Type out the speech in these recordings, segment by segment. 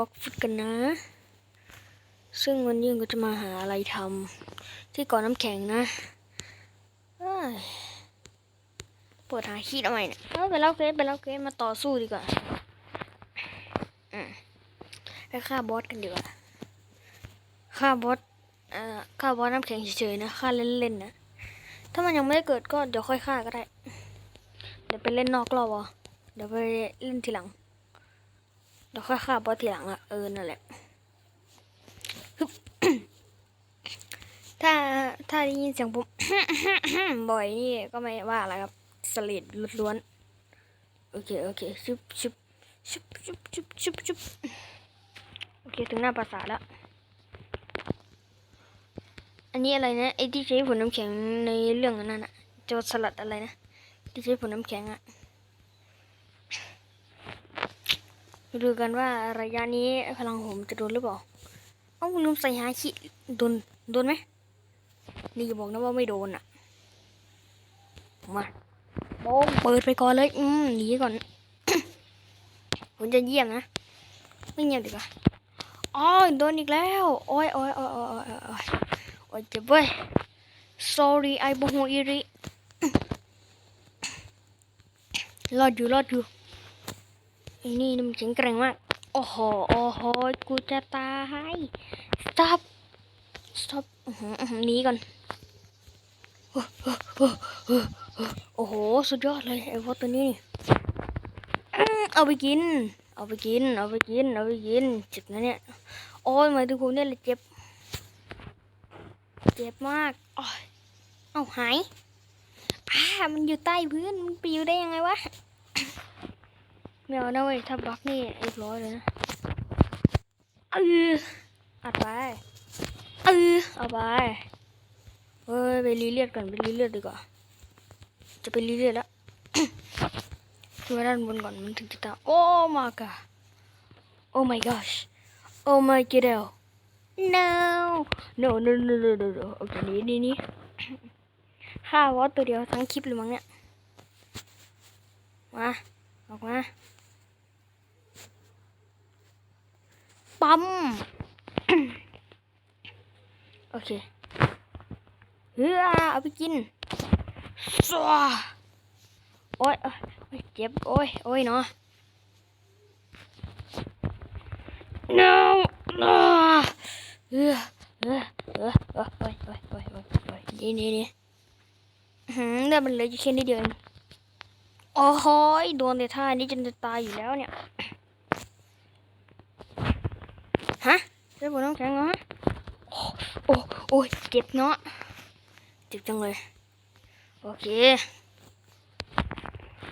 บล็อกฟุตกันนะ ซึ่งวันนี้ก็จะมาหาอะไรทำที่ก่อนน้ำแข็งนะปวดหาขี้ทำไมเนี่ยเอาไปเล่าเกรไปเล่าเกรมาต่อสู้ดีกว่าไปฆ่าบอสกันดีกว่าฆ่าบอสเอ่อฆ่าบอสน้ำแข็งเฉยๆนะฆ่าเล่นๆนะถ้ามันยังไม่ได้เกิดก็เดี๋ยวค่อยฆ่าก็ได้ เดี๋ยวไปเล่นนอกรอบอะเดี๋ยวไปเล่นทีหลัง เดี๋ยวค่อยฆ่าบอสทีหลังอะเออนั่นแหละถ้าถ้าได้ยินเสียงผมบ่อยนี่ก็ไม่ว่าอะไรครับสลิดล้วนโอเคโอเคชุบชุบชุบชุบชุบชุบชุบโอเคถึงหน้าปราสาทแล้ว อันนี้อะไรนะไอ้ที่ใช้ผลน้ำแข็งในเรื่องอันนั้นอะโจรสลัดอะไรนะที่ใช้ผลน้ำแข็งอะ มาดูกันว่าระยะนี้พลังผมจะโดนหรือเปล่า เอ้าลืมใส่หาขีโดน โดนไหม นี่อย่าบอกนะว่าไม่โดนอะมาโบงเปิดไปก่อนเลย อืมหนีก่อน ผมจะเยี่ยมนะ ไม่เงียบดีกว่าอ๋อโดนอีกแล้ว โอ้ยโอ้ยโอ้ยโอ้ยโอ้ยโอ้ยโอ้ยโอ้ยเจ็บเว้ย sorry ไอ้บุหูอีริรอดอยู่รอดอยู่ ไอ้นี่นมันแข็งแกร่งมาก โอ้โห โอ้โห กูจะตาย stop stop อื้อหืออื้อหือหนีก่อน โอ้โห สุดยอดเลยไอ้วกตัวนี้ เอาไปกิน เอาไปกิน เอาไปกิน เอาไปกินเจ็บนะเนี่ย โอ้ยมายถึงผมเนี่ยเลยเจ็บ เจ็บมากอ้อยเอาหายอ่ามันอยู่ใต้พื้น มันไปอยู่ได้ยังไงวะ ไม่เอานะเว้ยถ้าบล็อกนี่เรียบร้อยเลยนะเอออัดไปเออเอาไปเฮ้ยไปรีเลียดก่อนไปรีเลียดดีกว่า จะไปรีเลียดแล้วขึ้นมาด้านบนก่อนมันถึงจะตามโอ้มากะโอ้ my gosh โอ้ my god no no no no no no no โอเคนี่นี่นี่ฆ่าวอสตัวเดียวทั้งคลิปเลยมั้งเนี่ยมาออกมา ปั๊ม โอเคเฮ้ยเอาไปกินสัวโอ้ยโอ้ยเจ็บ โอ้ยโอ้ยเนาะ no no เออเออเออเออโอ้ยโอ้ยโอ้ยโอ้ยโอ้ยนี่นี่นี่หืมเลือดมันเหลืออยู่แค่นิดเดียวเองโอ้โหยโดนแต่ท่านี้จนจะตายอยู่แล้วเนี่ย ฮะเลือดบนน้ำแข็งเหรอฮะโอ้โอ้ยเจ็บเนาะเจ็บจังเลย โอเค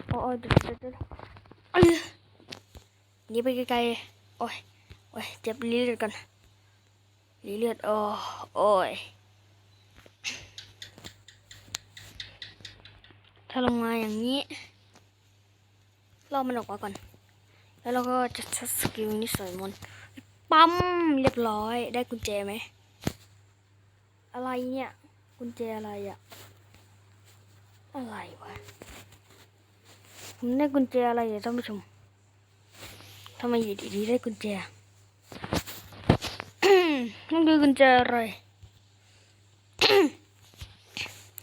โอ้ยเดี๋ยวเดี๋ยวเดี๋ยวเอ้ยหนีไปไกลๆโอ้ยโอ้ยเจ็บลิ้นเลือดกันลิ้นเลือดโอ้โอ้ยถ้าลงมาอย่างนี้เรามันออกมาก่อน แล้วเราก็จะใช้สกิลนี้ใส่มันต์ ปั๊มเรียบร้อยได้กุญแจไหม อะไรเนี่ย กุญแจอะไรอะอะไรวะผมได้กุญแจอะไรอะท่านผู้ชมทำไมอยู่ดีๆได้กุญแจมันคือกุญแจอะไร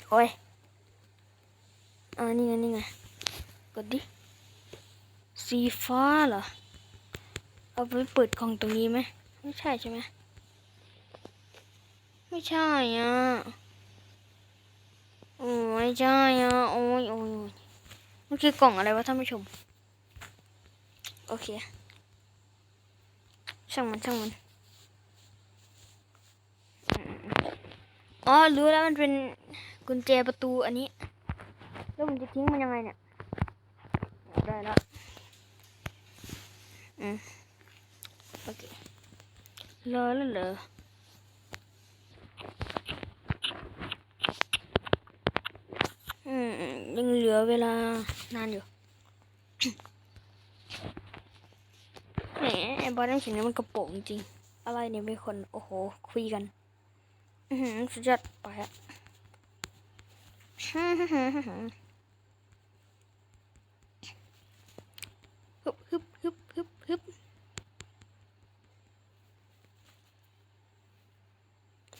โอ้ยอ่านี่ไงนี่ไงกดดิสีฟ้าเหรอ เอาไปเปิดกล่องตรงนี้ไหมไม่ใช่ใช่ไหมไม่ใช่อะโอ้ยไม่ใช่อะโอ้ยโอ้ยโอ้ยมันคือกล่องอะไรวะท่านผู้ชม โอเคช่างมันช่างมันอ๋อรู้แล้วมันเป็นกุญแจประตูอันนี้ แล้วผมจะทิ้งมันยังไงเนี่ย ได้แล้วอืม โอเครอแล้วเหรออืมยังเหลือเวลานานอยู่แหมไอ้บอลน้ำแข็งนี่มันกระโปรงจริง อะไรเนี่ยเป็นคน โอ้โห คุยกัน อือหือสุดยอดไปอะฮึบฮึบฮึฮึฮึบ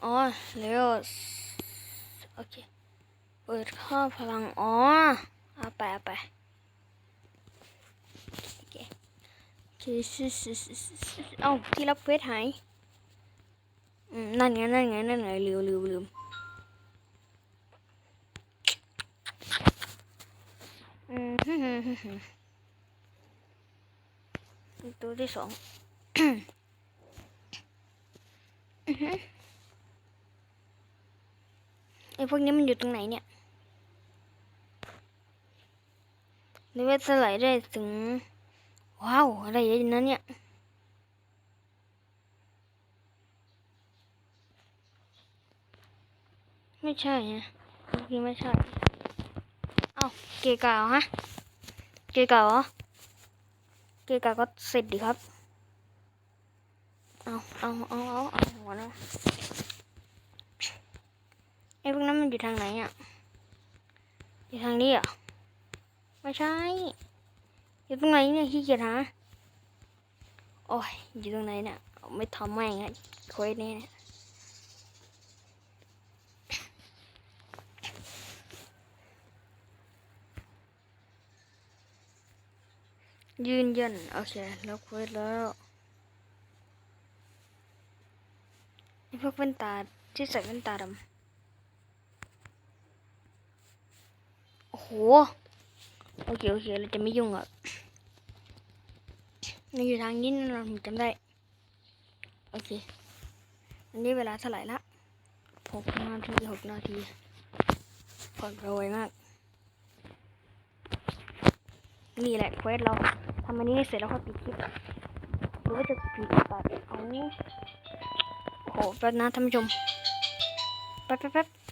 อ๋อแล้วโอเค เปิดค่าพลัง อ๋อ เอาไปเอาไปโอเคเอ้าที่รับเควสหายนั่นไงนั่นไงนั่นไงลืมลืมลืมอืมฮึ่มฮึ่มฮึ่มฮึ่มตัวที่สองอือฮึ ไอพวกนี้มันอยู่ตรงไหนเนี่ยเลเวลสไลด์ได้ถึง ว้าว อะไรเยอะอย่างนั้นเนี่ยไม่ใช่นะเมื่อไม่ใช่ เอ้า เกกาฮะ เกกาเหรอเกกาก็เสร็จดีครับ เอาเอาเอาเอาเอาหัวนะ อ้พวกนั้นมันอยู่ทางไหนอะ อยู่ทางนี้อะไม่ใช่ อยู่ตรงไหนเนี่ยขี้เกียจหาโอ้ย อยู่ตรงไหนเนี่ยไม่ทำแม่งอะควสนี้เนี่ยยืนยันโอเคแล้วควสแล้วไอ้พวกแว่นตาที่ใส่แว่นตาดำ โอ้โห โอเค โอเค เราจะไม่ยุ่งอะมันอยู่ทางนี้นะผมจำได้ โอเค อันนี้เวลาเท่าไหร่ละหกนาทีหกนาทีผ่อนโรยมาก นี่แหละเควสเราทำอันนี้ให้เสร็จแล้วค่อยปิดคลิปหรือว่าจะปิดตัดเอาโอ้โหแป๊บนะท่านผู้ชม แป๊บแป๊บแป๊บ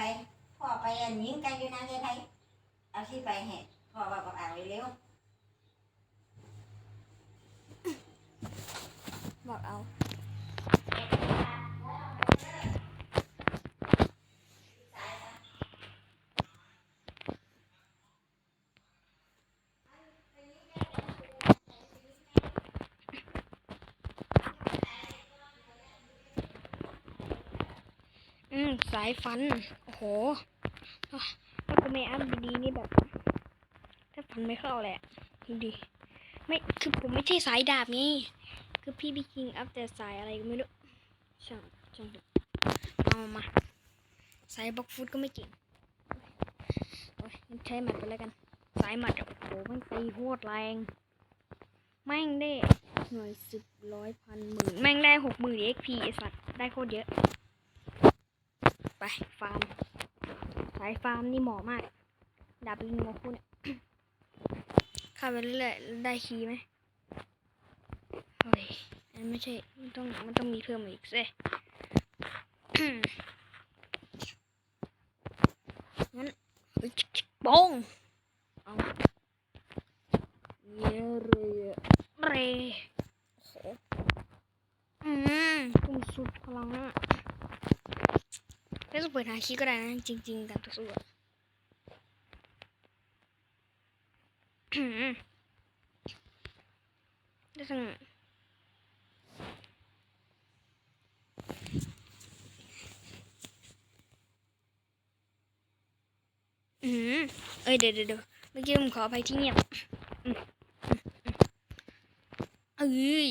ไปพ่อไปอันยิงไกลอยู่นะยายไทยเอาที่ไปให้พ่อว่าบอกอ่านเร็วบอกเอาสายฟัน โอ้โหถ้ากูไม่อัพดีๆนี่แบบ ถ้าฟันไม่เข้าแหละดูดิไม่คือผมไม่ใช่สายดาบไงคือพี่พี่คิงอัพแต่สายอะไรก็ไม่รู้ช่างช่างเถอะมามามาสายบล็อกฟุตก็ไม่เก่งโอ้ยใช้หมัดไปแล้วกัน สายหมัดโอ้โหมันตีโคตรแรงแม่งได้หน่วยสิบร้อยพันหมื่นแม่งได้หกหมื่นเอ็กพีไอสัตว์ได้โคตรเยอะ ไปฟาร์มายฟาร์มนี่เหมาะมาก ดาบลิงโมคุเนี่ยเข้าไปเรื่อยๆได้คีย์ไหมเฮ้ยอันไม่ใช่ มันต้อง มันต้องมีเพิ่มอีกสิงั้นเฮ้ยชิกชิกบงเอาเยเรเรโอ้โหอืมตุ้มสุดพลังอะ ไม่ต้องเปิดหาคีก็ได้นะจริงๆการต่อสู้อะอืมได้ทั้งอืมเอ้ยเดี๋ยวเดี๋ยวเมื่อกี้ผมขออภัยที่เงียบเอ้ย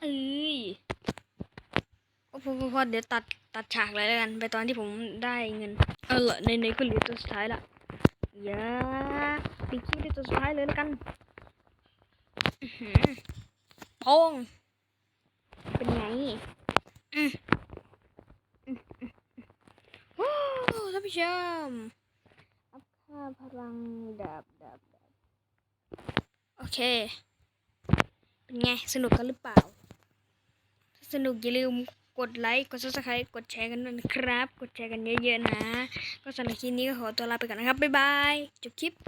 เอ้ย พอพอพอเดี๋ยวตัดตัดฉากเลยแล้วกัน ไปตอนที่ผมได้เงิน เออในในก็เหลือตัวสุดท้ายละอย่าปิดคลิปด้วยตัวสุดท้ายเลยแล้วกันอื้อหือโป้งเป็นไงอืมอืมอืมอืมว้าวท่านผู้ชมอัพค่าพลังดาบดาบดาบโอเค เป็นไง สนุกกันหรือเปล่า ถ้าสนุกอย่าลืม ดไลค์ กด subscribe กดแชร์กันด้วยนะครับ กดแชร์กันเยอะๆนะ ก็สำหรับคลิปนี้ก็ขอตัวลาไปก่อนนะครับ บ๊ายบาย จบคลิป